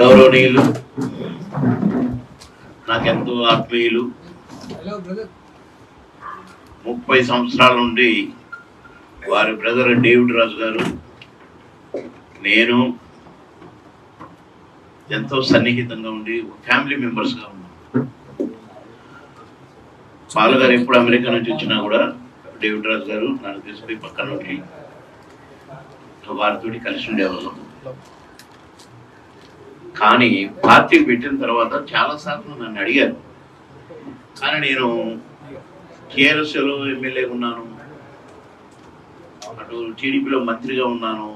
గౌరవనీయులు నాకెంతో ఆత్మీయులు. ముప్పై సంవత్సరాల నుండి వారి బ్రదర్ డేవిడ్ రాజు గారు నేను ఎంతో సన్నిహితంగా ఉండి ఫ్యామిలీ మెంబర్స్గా ఉన్నాం. పాలు గారు ఎప్పుడు అమెరికా నుంచి వచ్చినా కూడా డేవిడ్ రాజు గారు నన్ను తీసుకుని పక్కన నుండి వారితోటి కలిసి ఉండేవాళ్ళం. కానీ పార్టీ పెట్టిన తర్వాత చాలా సార్లు నన్ను అడిగారు. కానీ నేను టీఆర్ఎస్లో ఎమ్మెల్యే ఉన్నాను. అటు టీడీపీలో మంత్రిగా ఉన్నాను.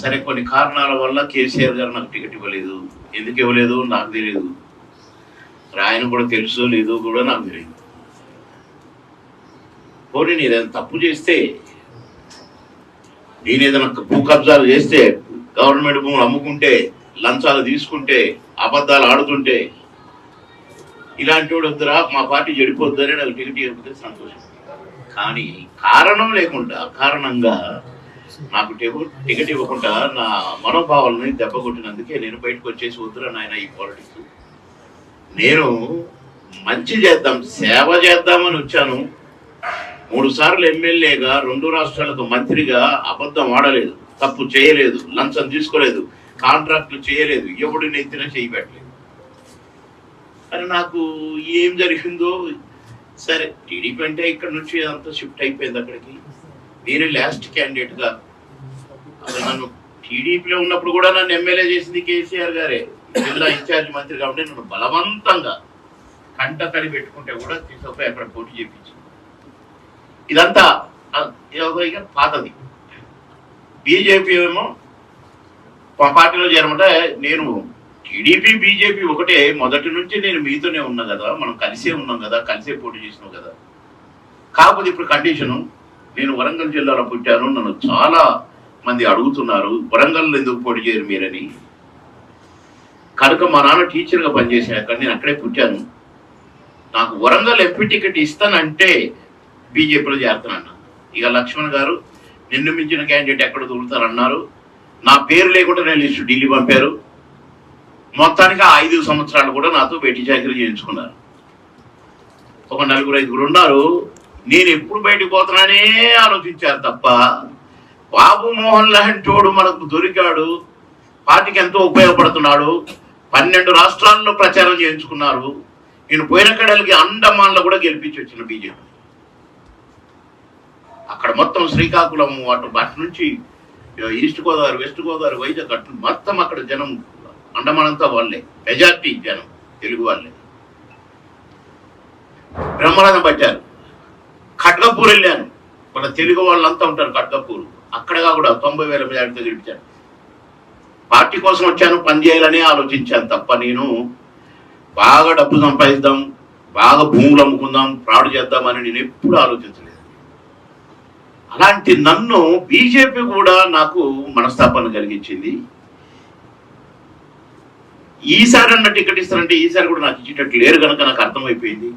సరే కొన్ని కారణాల వల్ల కేసీఆర్ గారు నాకు టికెట్ ఇవ్వలేదు. ఎందుకు ఇవ్వలేదు? నాకు తెలియదు ఆయన కూడా తెలుసో లేదో కూడా నాకు తెలియదు పోనీ నేను ఏదైనా తప్పు చేస్తే నేను ఏదైనా భూ కబ్జాలు చేస్తే గవర్నమెంట్ భూములు అమ్ముకుంటే లంచాలు తీసుకుంటే అబద్ధాలు ఆడుతుంటే ఇలాంటి వాడు వద్దురా మా పార్టీ చెడిపోద్దని నాకు టికెట్ ఇవ్వకపోతే సంతోషం. కానీ కారణం లేకుండా కారణంగా నాకు టికెట్ టికెట్ ఇవ్వకుండా నా మనోభావాలని దెబ్బ కొట్టినందుకే నేను బయటకు వచ్చేసి వద్దురా నాయన ఈ పాలిటిక్స్. నేను మంచి చేద్దాం సేవ చేద్దామని వచ్చాను. మూడు సార్లు ఎమ్మెల్యేగా రెండు రాష్ట్రాలకు మంత్రిగా అబద్ధం ఆడలేదు. తప్పు చేయలేదు లంచం తీసుకోలేదు కాంట్రాక్ట్లు చేయలేదు ఎవడు నెత్తిన చేయి అని నాకు ఏం జరిగిందో సరే టీడీపీ అంటే ఇక్కడ నుంచి అంతా షిఫ్ట్ అయిపోయింది అక్కడికి. నేను లాస్ట్ క్యాండిడేట్గా నన్ను టీడీపీలో ఉన్నప్పుడు కూడా నన్ను ఎమ్మెల్యే చేసింది కేసీఆర్ గారే. జిల్లా ఇన్ఛార్జ్ మంత్రి కాబట్టి నన్ను బలవంతంగా కంట తడి పెట్టుకుంటే కూడా తీసుకుపోయి అక్కడ పోటీ చేయించింది ఇదంతా ఇక పాతది. బీజేపీ ఏమో మా పార్టీలో చేరమంటే. నేను టీడీపీ బీజేపీ ఒకటే. మొదటి నుంచి నేను మీతోనే ఉన్నా కదా. మనం కలిసే ఉన్నాం కదా. కలిసే పోటీ చేసినాం కదా. కాకపోతే ఇప్పుడు కండిషను నేను వరంగల్ జిల్లాలో పుట్టాను. నన్ను చాలా మంది అడుగుతున్నారు. వరంగల్లో ఎందుకు పోటీ చేయరు మీరని. కనుక మా నాన్న టీచర్గా పనిచేసాను అక్కడ నేను అక్కడే పుట్టాను. నాకు వరంగల్ ఎంపీ టికెట్ ఇస్తానంటే బీజేపీలో చేరుతానన్న. ఇక లక్ష్మణ్ గారు నిన్ను మించిన క్యాండిడేట్ ఎక్కడ దొరుకుతారన్నారు? నా పేరు లేకుండా నేను లిస్టు ఢిల్లీ పంపారు. మొత్తానికి ఆ ఐదు సంవత్సరాలు కూడా నాతో భేటీ చాకరీ చేయించుకున్నారు. ఒక నలుగురు ఐదుగురు ఉన్నారు. నేను ఎప్పుడు బయటకు పోతున్నానే ఆలోచించారు తప్ప బాబు మోహన్ లాంటోడు మనకు దొరికాడు. పార్టీకి ఎంతో ఉపయోగపడుతున్నాడు. పన్నెండు రాష్ట్రాల్లో ప్రచారం చేయించుకున్నారు. నేను పోయిన కడలకి అండమాన్లో కూడా గెలిపించి వచ్చిన బీజేపీ. అక్కడ మొత్తం శ్రీకాకుళం అటు అటు నుంచి ఈస్ట్ గోదావరి వెస్ట్ గోదావరి వైజాగ్ అటు మొత్తం అక్కడ జనం అండమానంతా వాళ్ళే మెజార్టీ జనం తెలుగు వాళ్ళే. బ్రహ్మరథం పట్టారు ఖడ్గపూర్ వెళ్ళాను. మన తెలుగు వాళ్ళంతా ఉంటారు ఖడ్గపూర్. అక్కడ కూడా తొంభై వేల మెజార్టీతో గెలిపించాను పార్టీ కోసం వచ్చాను పని చేయాలని ఆలోచించాను తప్ప నేను బాగా డబ్బు సంపాదిద్దాం బాగా భూములు అమ్ముకుందాం ఫ్రాడ్ చేద్దామని నేను ఎప్పుడు ఆలోచించలేదు. అలాంటి నన్ను బీజేపీ కూడా నాకు మనస్తాపాన్ని కలిగించింది. ఈసారి అన్న టికెట్ ఇస్తారంటే ఈసారి కూడా నాకు ఇచ్చేటట్టు లేరు కనుక నాకు అర్థమైపోయింది.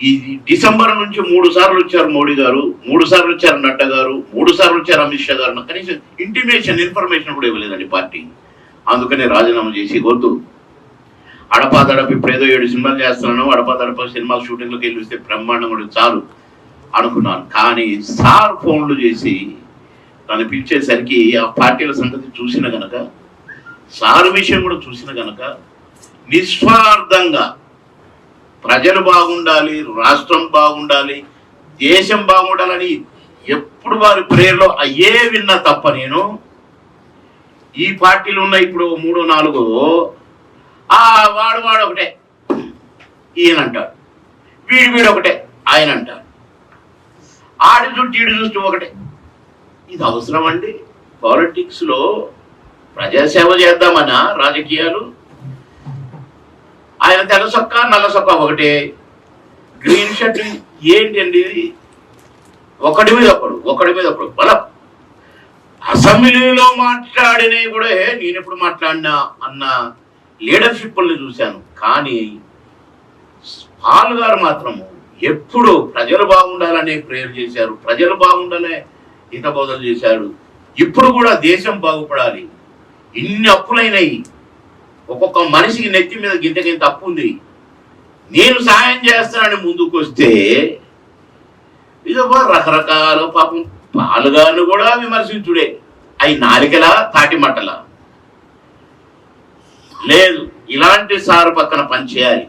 ఈ డిసెంబర్ నుంచి మూడు సార్లు వచ్చారు మోడీ గారు మూడు సార్లు వచ్చారు నడ్డా గారు మూడు సార్లు వచ్చారు అమిత్ షా గారు. కనీసం ఇంటిమేషన్ ఇన్ఫర్మేషన్ కూడా ఇవ్వలేదండి పార్టీ. అందుకనే రాజీనామా చేసి వద్దు. అడపాదడప ఇప్పుడు ఏదో ఏడు సినిమాలు చేస్తున్నాను అడపాదడప సినిమా షూటింగ్లోకి వెళ్ళి వస్తే బ్రహ్మాండం కూడా చాలు. అనుకున్నాను. కానీ సార్ ఫోన్లు చేసి నన్ను పిలిచేసరికి ఆ పార్టీల సంగతి చూసిన గనక సార్ విషయం కూడా చూసిన గనక నిస్వార్థంగా ప్రజలు బాగుండాలి రాష్ట్రం బాగుండాలి దేశం బాగుండాలని ఎప్పుడు వారి ప్రేయర్లో అయ్యే విన్నా తప్ప నేను ఈ పార్టీలు ఉన్న ఇప్పుడు మూడు నాలుగు ఆ వాడు వాడు ఒకటే. ఈయన అంటాడు వీడు వీడు ఒకటే. ఆయన అంటాడు ఆడి చుట్టూ ఈడు చుట్టూ ఒకటే. ఇది అవసరం అండి. పాలిటిక్స్లో ప్రజాసేవ చేద్దామన్నా రాజకీయాలు? ఆయన తెల్ల సొక్క నల్ల సొక్క ఒకటే. గ్రీన్ షర్ట్ ఏంటండి ఇది? ఒకటి మీద ఒకడు ఒకటి మీద ఒకడు. బలం. అసెంబ్లీలో మాట్లాడినవి కూడా నేను ఎప్పుడు మాట్లాడినా? అన్న లీడర్షిప్ చూశాను. కానీ పాల్ గారు మాత్రము ఎప్పుడు ప్రజలు బాగుండాలనే ప్రేయర్ చేశారు. ప్రజలు బాగుండాలనే హితబోధలు చేశారు ఇప్పుడు కూడా దేశం బాగుపడాలి. ఇన్ని అప్పులైనాయి. ఒక్కొక్క మనిషికి నెత్తి మీద గింత గింత అప్పు ఉంది. నేను సహాయం చేస్తానని ముందుకు వస్తే ఇదో రకరకాల పాపం. పాలుగాను కూడా విమర్శించుడే. అవి నాలికలా తాటిమట్టలా లేదు ఇలాంటి సారు పక్కన పని చేయాలి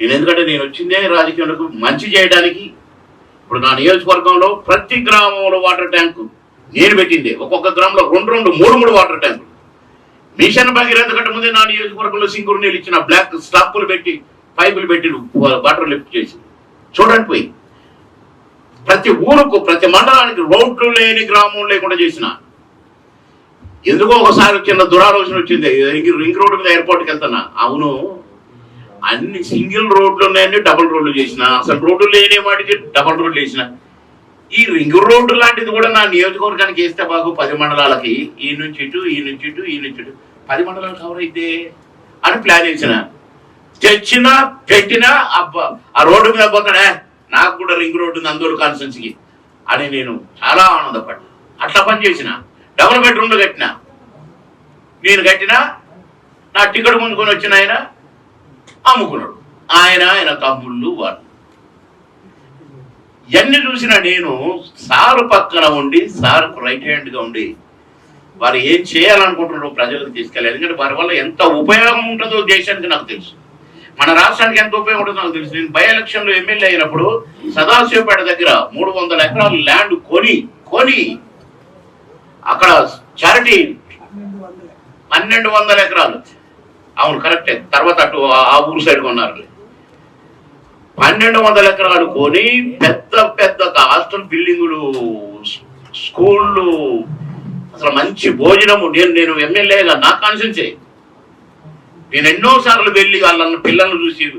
నేను ఎందుకంటే నేను వచ్చిందే రాజకీయాలకు మంచి చేయడానికి. ఇప్పుడు నా నియోజకవర్గంలో ప్రతి గ్రామంలో వాటర్ ట్యాంకు నేను పెట్టిందే. ఒక్కొక్క గ్రామంలో రెండు రెండు మూడు మూడు వాటర్ ట్యాంకులు. మిషన్ భగీరథ కంటే ముందే నా నియోజకవర్గంలో సింగూరు నీళ్ళు ఇచ్చిన బ్లాక్ స్టాప్లు పెట్టి పైపులు పెట్టి వాటర్ లిఫ్ట్ చేసి. చూడండి పోయి. ప్రతి ఊరుకు ప్రతి మండలానికి రోడ్లు లేని గ్రామం లేకుండా చేసిన. ఎందుకో ఒకసారి చిన్న దురాలోచన వచ్చింది. రింగ్ రింగ్ రోడ్డు మీద ఎయిర్పోర్ట్కి వెళ్తున్నా. అవును అన్ని సింగిల్ రోడ్లు ఉన్నాయని డబుల్ రోడ్లు చేసిన అసలు రోడ్డు లేని వాటికి డబుల్ రోడ్లు చేసిన. ఈ రింగ్ రోడ్డు లాంటిది కూడా నా నియోజకవర్గానికి వేస్తే బాగు పది మండలాలకి. ఈ నుంచి ఇటు ఈ నుంచి ఇటు ఈ నుంచి ఇటు. పది మండలాలు కవర్ అయితే అని ప్లాన్ చేసిన. తెచ్చినా పెట్టినా అబ్బా ఆ రోడ్డు మీద పోతాడే? నాకు కూడా రింగ్ రోడ్డు ఉంది అందరూ కాన్స్టెన్సీకి అని నేను చాలా ఆనందపడ్డా. అట్లా పని చేసిన. డబుల్ బెడ్రూమ్లు కట్టిన. నేను కట్టినా నా టికెట్ ముందుకొని వచ్చిన ఆయన అమ్ముకున్నాడు. ఆయన ఆయన తమ్ముళ్ళు వారు ఇవన్నీ చూసిన నేను సారు పక్కన ఉండి సార్కు రైట్ హ్యాండ్గా ఉండి వారు ఏం చేయాలనుకుంటున్నారో ప్రజలకు తీసుకెళ్ళాలి. ఎందుకంటే వారి వల్ల ఎంత ఉపయోగం ఉంటుందో దేశానికి నాకు తెలుసు. మన రాష్ట్రానికి ఎంత ఉపయోగం ఉంటుందో నాకు తెలుసు. నేను బై ఎలక్షన్లో ఎమ్మెల్యే అయినప్పుడు సదాశివపేట దగ్గర మూడు వందల ఎకరాలు ల్యాండ్ కొని కొని అక్కడ చారిటీ పన్నెండు వందల ఎకరాలు. అవును కరెక్టే. తర్వాత అటు ఆ- ఊరు సైడ్ కొన్నారు. పన్నెండు వందల ఎకరాలు కొని పెద్ద పెద్ద హాస్టల్ బిల్డింగులు స్కూళ్ళు అసలు మంచి భోజనము. నేను నేను ఎమ్మెల్యేగా నా కాన్సెన్సే నేను ఎన్నో సార్లు వెళ్ళి వాళ్ళన్న పిల్లల్ని చూసి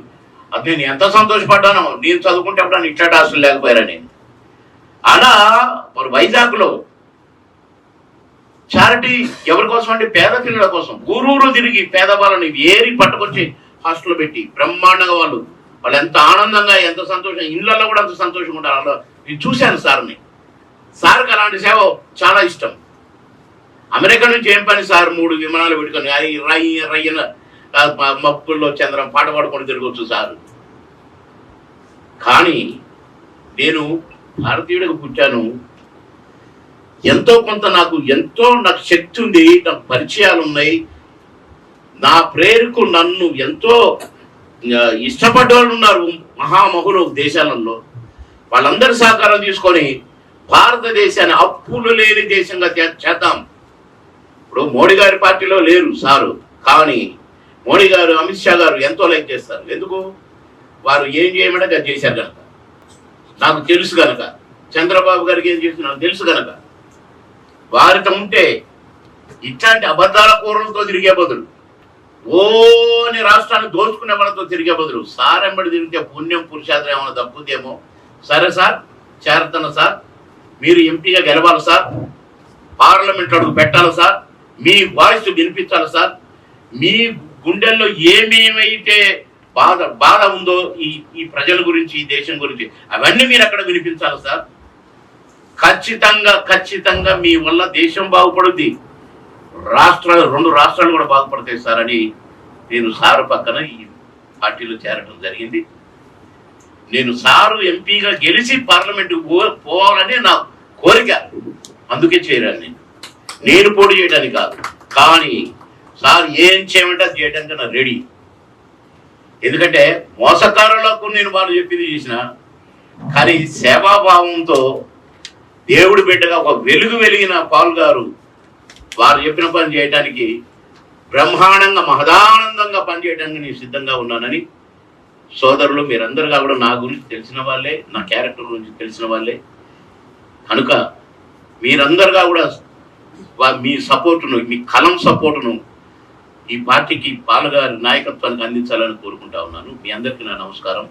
అది నేను ఎంత సంతోషపడ్డానో. నేను చదువుకుంటే అప్పుడు ఇట్లాంటి హాస్టల్ నేను? అలా మరి వైజాగ్లో చారిటీ ఎవరి కోసం అంటే పేద పిల్లల కోసం. ఊరూరు తిరిగి పేద వాళ్ళని ఏరి పట్టుకొచ్చి హాస్టల్ పెట్టి బ్రహ్మాండంగా వాళ్ళు వాళ్ళు ఎంత ఆనందంగా ఎంత సంతోషం ఇళ్ళల్లో కూడా అంత సంతోషంగా ఉంటారు. అలా నేను చూశాను సార్ని. సార్కి అలాంటి సేవ చాలా ఇష్టం. అమెరికా నుంచి ఏం పని సార్? మూడు విమానాలు పెట్టుకొని అయి రయ్య రయ్యన మబ్బుల్లో చంద్రం పాట పాడుకొని తిరగచ్చు సార్. కానీ నేను భారతీయుడికి పుట్టాను. ఎంతో కొంత నాకు ఎంతో నాకు శక్తి ఉంది నాకు పరిచయాలు ఉన్నాయి. నా ప్రేరకు నన్ను ఎంతో ఇష్టపడ్డ వాళ్ళు ఉన్నారు మహామహులు దేశాలలో. వాళ్ళందరి సహకారం తీసుకొని భారతదేశాన్ని అప్పులు లేని దేశంగా చే- చేద్దాం. ఇప్పుడు మోడీ గారి పార్టీలో లేరు సారు కానీ మోడీ గారు అమిత్ షా గారు ఎంతో లైక్ చేస్తారు. ఎందుకు? వారు ఏం చేయమంటే అది చేశారు కనుక. నాకు తెలుసు కనుక. చంద్రబాబు గారికి ఏం చేసి నాకు తెలుసు కనుక. వారితో ఉంటే ఇట్లాంటి అబద్ధాల కూరలతో తిరిగే బదులు ఓని రాష్ట్రాన్ని దోచుకునే వాళ్ళతో తిరిగే బదులు సార్ ఎంబడి తిరిగితే పుణ్యం పురుషార్థం ఏమైనా తప్పుదేమో సరే సార్ చేరతన సార్ మీరు ఎంపీగా గెలవాలి సార్ పార్లమెంట్ అడుగు పెట్టాలి సార్ మీ వాయిస్ వినిపించాలి సార్ మీ గుండెల్లో ఏమేమైతే బాధ బాధ ఉందో ఈ ఈ ప్రజల గురించి ఈ దేశం గురించి అవన్నీ మీరు అక్కడ వినిపించాలి సార్. ఖచ్చితంగా ఖచ్చితంగా మీ వల్ల దేశం బాగుపడుద్ది. రాష్ట్రాలు రెండు రాష్ట్రాలు కూడా బాగుపడతాయి సార్ అని నేను సారు పక్కన ఈ పార్టీలో చేరడం జరిగింది. నేను సారు ఎంపీగా గెలిచి పార్లమెంట్కి పో పోవాలని నా కోరిక. అందుకే చేరాను నేను. నేను పోటీ చేయడానికి కాదు. కానీ సార్ ఏం చేయమంటే చేయడానికి నా రెడీ. ఎందుకంటే మోసకారులకు నేను వాళ్ళు చెప్పింది చేసిన కానీ సేవాభావంతో దేవుడి బిడ్డగా ఒక వెలుగు వెలిగిన పాల్ గారు వారు చెప్పిన పని చేయడానికి బ్రహ్మాండంగా మహదానందంగా పనిచేయడానికి నేను సిద్ధంగా ఉన్నానని సోదరులు మీరందరుగా కూడా నా గురించి తెలిసిన వాళ్ళే నా క్యారెక్టర్ గురించి తెలిసిన వాళ్ళే. కనుక మీరందరుగా కూడా మీ సపోర్టును మీ కలం సపోర్టును ఈ పార్టీకి పాలగారి నాయకత్వానికి అందించాలని కోరుకుంటా ఉన్నాను. మీ అందరికీ నా నమస్కారం.